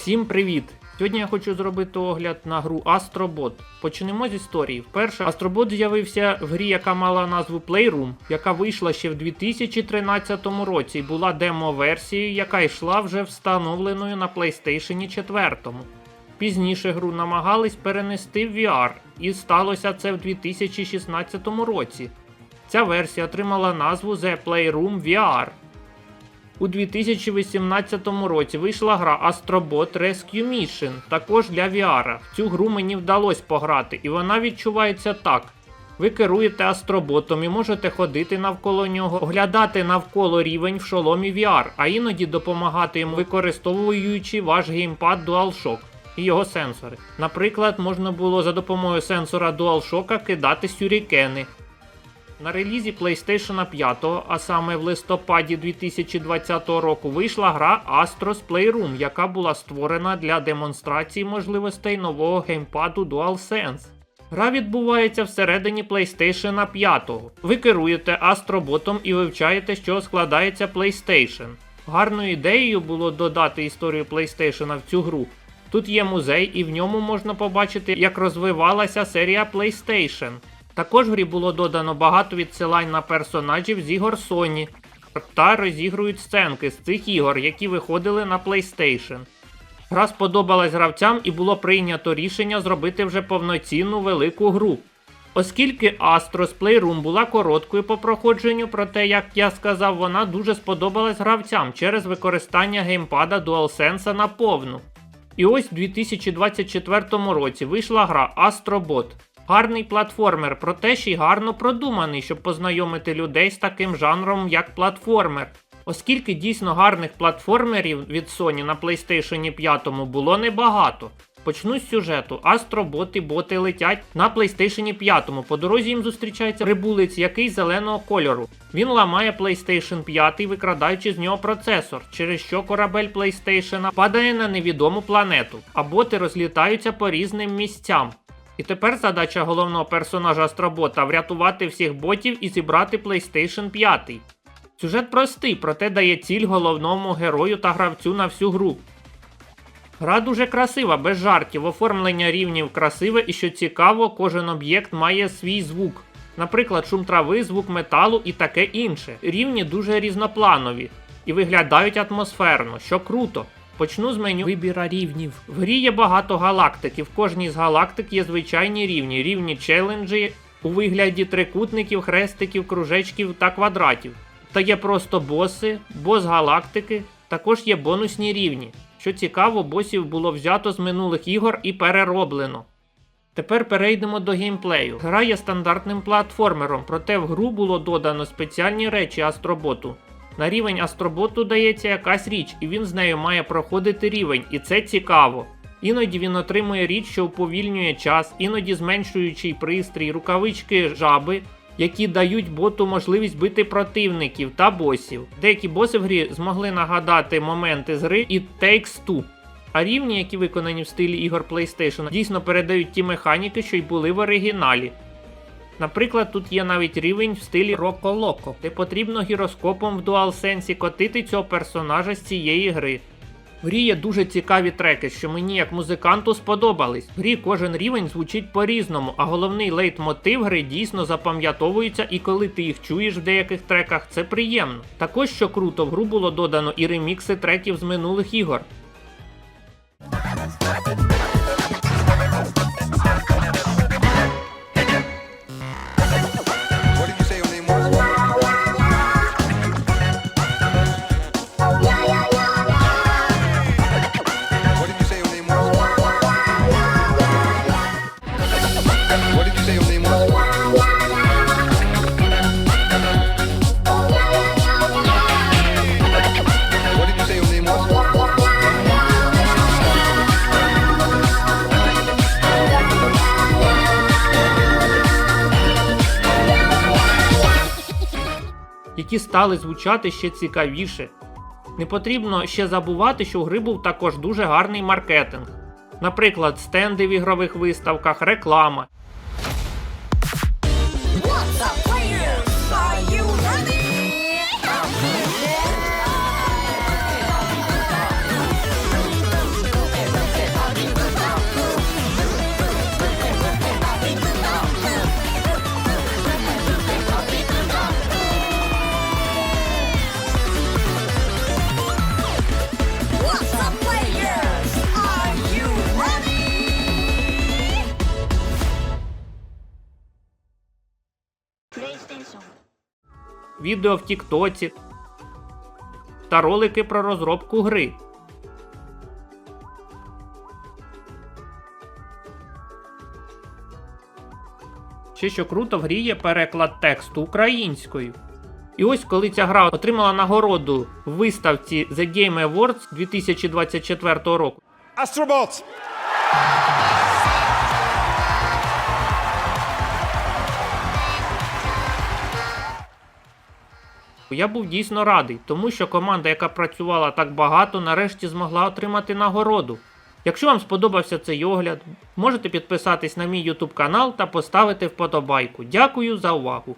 Всім привіт! Сьогодні я хочу зробити огляд на гру Astrobot. Почнемо з історії. Вперше Astrobot з'явився в грі, яка мала назву Playroom, яка вийшла ще в 2013 році і була демо-версією, яка йшла вже встановленою на PlayStation 4. Пізніше гру намагались перенести в VR, і сталося це в 2016 році. Ця версія отримала назву The Playroom VR. У 2018 році вийшла гра Astrobot Rescue Mission, також для VR. Цю гру мені вдалося пограти, і вона відчувається так. Ви керуєте астроботом і можете ходити навколо нього, оглядати навколо рівень в шоломі VR, а іноді допомагати йому, використовуючи ваш геймпад DualShock і його сенсори. Наприклад, можна було за допомогою сенсора DualShock кидати сюрікени, на релізі PlayStation 5, а саме в листопаді 2020 року, вийшла гра Astros Playroom, яка була створена для демонстрації можливостей нового геймпаду DualSense. Гра відбувається всередині PlayStation 5. Ви керуєте астроботом і вивчаєте, чого складається PlayStation. Гарною ідеєю було додати історію PlayStation в цю гру. Тут є музей, і в ньому можна побачити, як розвивалася серія PlayStation. Також в грі було додано багато відсилань на персонажів з ігор Sony та розігрують сценки з цих ігор, які виходили на PlayStation. Гра сподобалась гравцям і було прийнято рішення зробити вже повноцінну велику гру. Оскільки Astros Playroom була короткою по проходженню, проте, як я сказав, вона дуже сподобалась гравцям через використання геймпада DualSense на повну. І ось у 2024 році вийшла гра Astrobot. Гарний платформер, проте ще й гарно продуманий, щоб познайомити людей з таким жанром, як платформер. Оскільки дійсно гарних платформерів від Sony на PlayStation 5 було небагато. Почну з сюжету. Астроботи боти летять на PlayStation 5. По дорозі їм зустрічається прибулець, який зеленого кольору. Він ламає PlayStation 5, викрадаючи з нього процесор, через що корабель PlayStation падає на невідому планету, а боти розлітаються по різним місцям. І тепер задача головного персонажа Астробота врятувати всіх ботів і зібрати PlayStation 5. Сюжет простий, проте дає ціль головному герою та гравцю на всю гру. Гра дуже красива, без жартів, оформлення рівнів красиве і що цікаво, кожен об'єкт має свій звук. Наприклад, шум трави, звук металу і таке інше. Рівні дуже різнопланові і виглядають атмосферно, що круто. Почну з меню вибіра рівнів. В грі є багато галактик, і в кожній з галактик є звичайні рівні, рівні челенджі у вигляді трикутників, хрестиків, кружечків та квадратів. Та є просто боси, бос галактики, також є бонусні рівні. Що цікаво, босів було взято з минулих ігор і перероблено. Тепер перейдемо до геймплею. Гра є стандартним платформером, проте в гру було додано спеціальні речі Астроботу. На рівень Астроботу дається якась річ, і він з нею має проходити рівень, і це цікаво. Іноді він отримує річ, що уповільнює час, іноді зменшуючий пристрій, рукавички жаби, які дають боту можливість бити противників та босів. Деякі боси в грі змогли нагадати моменти з гри і Takes Two. А рівні, які виконані в стилі ігор PlayStation, дійсно передають ті механіки, що й були в оригіналі. Наприклад, тут є навіть рівень в стилі Роко Локо, де потрібно гіроскопом в DualSense котити цього персонажа з цієї гри. В грі є дуже цікаві треки, що мені як музиканту сподобались. В грі кожен рівень звучить по-різному, а головний лейтмотив гри дійсно запам'ятовується, і коли ти їх чуєш в деяких треках, це приємно. Також що круто, в гру було додано і ремікси треків з минулих ігор. Які стали звучати ще цікавіше. Не потрібно ще забувати, що у гри був також дуже гарний маркетинг. Наприклад, стенди в ігрових виставках, реклама. Відео в Тіктоці та ролики про розробку гри. Ще що круто, в грі є переклад тексту українською. І ось коли ця гра отримала нагороду в виставці The Game Awards 2024 року, Astrobot! Я був дійсно радий, тому що команда, яка працювала так багато, нарешті змогла отримати нагороду. Якщо вам сподобався цей огляд, можете підписатись на мій YouTube канал та поставити вподобайку. Дякую за увагу!